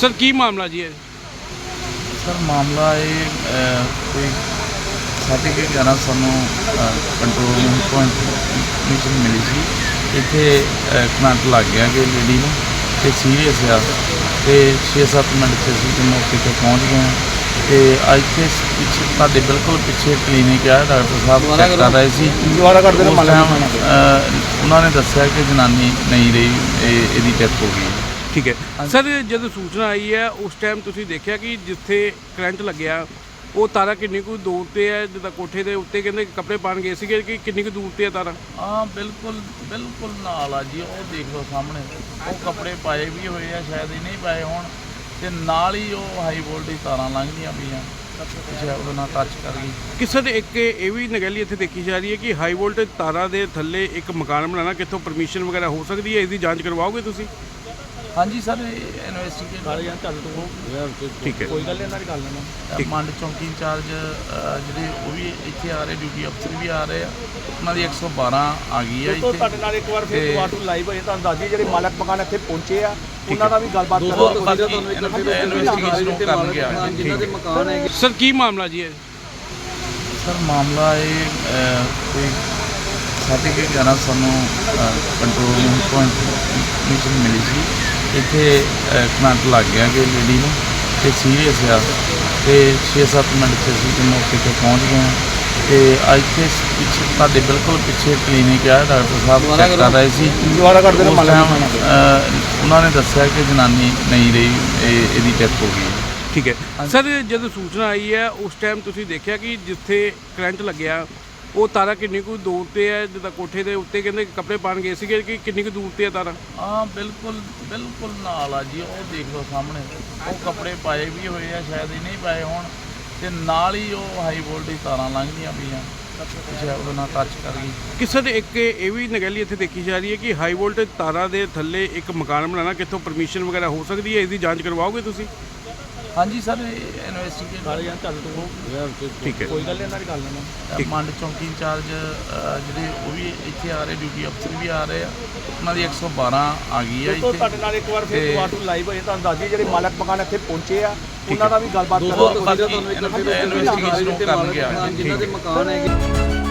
Sir ਕੀ ਮਾਮਲਾ ਜੀ ਇਹ? ਸਰ ਮਾਮਲਾ ਇਹ ਅਹ, ਕੋਈ ਸਾਢੇ ਕੁ ਗਿਆਰਾਂ ਸਾਨੂੰ ਕੰਟਰੋਲ ਰੂਮ ਤੋਂ ਇਨਫੋਰਮੇਸ਼ਨ ਮਿਲੀ ਸੀ। ਇੱਥੇ ਅਹ, ਕਰੰਟ ਲੱਗ ਗਿਆ ਕਿ ਲੇਡੀ ਨੂੰ ਤੇ ਸੀਰੀਅਸ ਆ। ਤੇ 6-7 ਮਿੰਟ 'ਚ ਅਸੀਂ ਤੇ ਮੌਕੇ ਤੇ ਪਹੁੰਚ ਗਏ ਹਾਂ। ਤੇ ਅੱਜ ਤੇ ਪਿੱਛੇ ਤੁਹਾਡੇ ਬਿਲਕੁਲ ਪਿੱਛੇ ਕਲੀਨਿਕ ਆ ਡਾਕਟਰ ਸਾਹਿਬ ਚੈੱਕ ਕਰ। ਰਹੇ ਸੀ। ਦੁਬਾਰਾ ਕਰ ਦੇਣਾ ਉਸ time, ਅਹ, ਉਹਨਾਂ ਨੇ ਦੱਸਿਆ ਕਿ ਜਨਾਨੀ ਨਹੀਂ ਰਹੀ ਇਹ- ਇਹਦੀ ਡੈਥ ਹੋ ਗਈ। ਠੀਕ ਹੈ। ਸਰ ਜਦੋਂ ਸੂਚਨਾ ਆਈ ਹੈ ਉਸ ਟਾਈਮ ਤੁਸੀਂ ਦੇਖਿਆ ਕਿ ਜਿੱਥੇ ਕਰੰਟ ਲੱਗਿਆ ਉਹ ਤਾਰਾ ਕਿੰਨੀ ਕੁ ਦੂਰ ਤੇ ਹੈ? ਜਿੱਦਾਂ ਕੋਠੇ ਦੇ ਉੱਤੇ ਕਹਿੰਦੇ ਕੱਪੜੇ ਪਾਣ ਗਏ ਸੀਗੇ ਕਿ ਕਿੰਨੀ ਕੁ ਦੂਰ ਤੇ ਹੈ ਤਾਰਾ? ਹਾਂ ਬਿਲਕੁਲ ਬਿਲਕੁਲ ਨਾਲ ਆ ਜੀ ਉਹ ਦੇਖ ਲਓ ਸਾਹਮਣੇ। ਉਹ ਕੱਪੜੇ ਪਾਏ ਵੀ ਹੋਏ ਆ ਸ਼ਾਇਦ ਹੀ ਨਹੀਂ ਪਾਏ ਹੋਣ ਤੇ ਨਾਲ ਹੀ ਉਹ ਹਾਈ ਵੋਲਟੇਜ ਤਾਰਾਂ ਲੰਘਦੀਆਂ ਪਈਆਂ। ਸ਼ਾਇਦ ਉਹਦੇ ਨਾਲ ਟੱਚ ਕਰ ਗਈ। ਕਿਸੇ ਦੇ ਇੱਕ ਇਹ ਵੀ ਨਗੈਲੀ ਇੱਥੇ ਦੇਖੀ ਜਾ ਰਹੀ ਹੈ ਕਿ ਹਾਈ ਵੋਲਟੇਜ ਤਾਰਾਂ ਦੇ ਥੱਲੇ ਇੱਕ ਮਕਾਨ ਬਣਾਉਣਾ ਕਿੱਥੋਂ ਪਰਮਿਸ਼ਨ ਵਗੈਰਾ ਹੋ ਸਕਦੀ ਹੈ? ਇਸ ਦੀ ਜਾਂਚ ਕਰਵਾਓਗੇ ਤੁਸੀਂ? ਹਾਂਜੀ ਸਰ ਇਨਵੈਸਟੀਗੇਟ ਕਾਲੇ ਜਾਂ ਚੱਲ ਤੂੰ ਠੀਕ ਹੈ ਕੋਈ ਗੱਲ ਇਹਨਾਂ ਦੀ ਗੱਲ ਨਾ। ਮੰਡ ਚੌਂਕੀ ਇੰਚਾਰਜ ਅਹ, ਜਿਹੜੇ ਉਹ ਵੀ ਇੱਥੇ ਆ ਰਹੇ ਡਿਊਟੀ ਅਫਸਰ ਵੀ ਆ ਰਹੇ ਆ। ਉਹਨਾਂ ਦੀ 112 ਆ ਗਈ ਆ ਦੋਸਤੋ ਇੱਥੇ। ਤੁਹਾਡੇ ਨਾਲ ਇੱਕ ਵਾਰ ਫਿਰ ਤੇ- ਦੁਬਾਰਾ ਲਾਈਵ ਹੋਏ ਤੁਹਾਨੂੰ ਦੱਸ ਦਈਏ ਜਿਹੜੇ ਮਾਲਕ ਮਕਾਨ ਇੱਥੇ ਪਹੁੰਚੇ ਆ ਉਹਨਾਂ ਨਾਲ ਵੀ ਗੱਲਬਾਤ ਉਹ ਕਰਾਂਗੇ ਬਾਕੀ ਇਨਵੈਸਟੀਗੇਸ਼ਨ ਉਹ ਕਰਨਗੇ ਆ ਕੇ ਜਿਨ੍ਹਾਂ ਦੇ ਮਕਾਨ ਹੈਗੇ ਸਰ ਕੀ ਮਾਮਲਾ ਜੀ ਇਹ? ਸਰ ਮਾਮਲਾ ਇਹ ਅਹ, ਕੋਈ ਸਾਢੇ ਕੁ ਗਿਆਰਾਂ ਸਾਨੂੰ ਕੰਟਰੋਲ ਰੂਮ ਤੋਂ ਇਨਫੋਰਮੇਸ਼ਨ ਮਿਲੀ ਸੀ। ਇੱਥੇ ਕਰੰਟ ਲੱਗ ਗਿਆ ਕਿ ਲੇਡੀ ਨੂੰ ਤੇ ਸੀਰੀਅਸ ਆ। ਤੇ 6-7 ਮਿੰਟ 'ਚ ਅਸੀਂ ਤੇ ਮੌਕੇ ਤੇ ਪਹੁੰਚ ਗਏ ਤੇ ਅੱਜ ਤੇ ਪਿੱਛੇ ਤੁਹਾਡੇ ਬਿਲਕੁਲ ਪਿੱਛੇ ਕਲੀਨਿਕ ਆ ਡਾਕਟਰ ਸਾਹਿਬ ਚੈੱਕ ਕਰ। ਰਹੇ ਸੀ। ਦੁਬਾਰਾ ਕਰ ਦੇਣਾ ਉਸ ਮਾਲਕ time, ਅਹ, ਉਹਨਾਂ ਨੇ ਦੱਸਿਆ ਕਿ ਜਨਾਨੀ ਨਹੀਂ ਰਹੀ ਇਹ- ਇਹਦੀ ਡੈਥ ਹੋ ਗਈ। ਠੀਕ ਹੈ। ਸਰ ਜਦੋਂ ਸੂਚਨਾ ਆਈ ਹੈ ਉਸ ਟਾਈਮ ਤੁਸੀਂ ਦੇਖਿਆ ਕਿ ਜਿੱਥੇ ਕਰੰਟ ਲੱਗਿਆ ਉਹ ਤਾਰਾ ਕਿੰਨੀ ਕੁ ਦੂਰ ਤੇ ਹੈ ਜਿੱਦਾਂ ਕੋਠੇ ਦੇ ਉੱਤੇ ਕਹਿੰਦੇ ਕੱਪੜੇ ਪਾਣ ਗਏ ਸੀਗੇ ਕਿ ਕਿੰਨੀ ਕੁ ਦੂਰ ਤੇ ਹੈ ਤਾਰਾ? ਹਾਂ ਬਿਲਕੁਲ ਬਿਲਕੁਲ ਨਾਲ ਆ ਜੀ ਉਹ ਦੇਖ ਲਓ ਸਾਹਮਣੇ। ਉਹ ਕੱਪੜੇ ਪਾਏ ਵੀ ਹੋਏ ਆ ਸ਼ਾਇਦ ਹੀ ਨਹੀਂ ਪਾਏ ਹੋਣ ਤੇ ਨਾਲ ਹੀ ਉਹ ਹਾਈ ਵੋਲਟੇਜ ਤਾਰਾਂ ਲੰਘਦੀਆਂ ਪਈਆਂ। ਸ਼ਾਇਦ ਉਹਦੇ ਨਾਲ ਟੱਚ ਕਰ ਗਈ। ਕਿਸੇ ਦੇ ਇੱਕ ਇਹ ਵੀ ਨਗੈਲੀ ਇੱਥੇ ਦੇਖੀ ਜਾ ਰਹੀ ਹੈ ਕਿ ਹਾਈ ਵੋਲਟੇਜ ਤਾਰਾਂ ਦੇ ਥੱਲੇ ਇੱਕ ਮਕਾਨ ਬਣਾਉਣਾ ਕਿੱਥੋਂ ਪਰਮਿਸ਼ਨ ਵਗੈਰਾ ਹੋ ਸਕਦੀ ਹੈ ਇਸ ਦੀ ਜਾਂਚ ਕਰਵਾਓਗੇ ਤੁਸੀਂ? ਹਾਂਜੀ ਸਰ ਇਨਵੈਸਟੀਗੇਟ ਕਾਲੇ ਜਾਂ ਚੱਲ ਤੂੰ। ਠੀਕ ਹੈ ਕੋਈ ਗੱਲ ਇਹਨਾਂ ਦੀ ਗੱਲ ਨਾ ਮੰਡ ਚੌਂਕੀ ਇੰਚਾਰਜ ਅਹ, ਜਿਹੜੇ ਉਹ ਵੀ ਇੱਥੇ ਆ ਰਹੇ ਡਿਊਟੀ ਅਫਸਰ ਵੀ ਆ ਰਹੇ ਆ। ਉਹਨਾਂ ਦੀ 112 ਆ ਗਈ ਆ ਦੋਸਤੋ ਇੱਥੇ। ਤੁਹਾਡੇ ਨਾਲ ਇੱਕ ਵਾਰ ਫਿਰ ਤੇ- ਦੁਬਾਰਾ ਲਾਈਵ ਹੋਏ ਤੁਹਾਨੂੰ ਦੱਸ ਦਈਏ ਜਿਹੜੇ ਮਾਲਕ ਮਕਾਨ ਇੱਥੇ ਪਹੁੰਚੇ ਆ ਉਹਨਾਂ ਨਾਲ ਵੀ ਗੱਲਬਾਤ ਉਹ ਕਰਾਂਗੇ। ਬਾਕੀ ਇਨਵੈਸਟੀਗੇਸ਼ਨ ਉਹ ਕਰਨਗੇ ਆ ਕੇ ਜਿਨ੍ਹਾਂ ਦੇ ਮਕਾਨ ਹੈਗੇ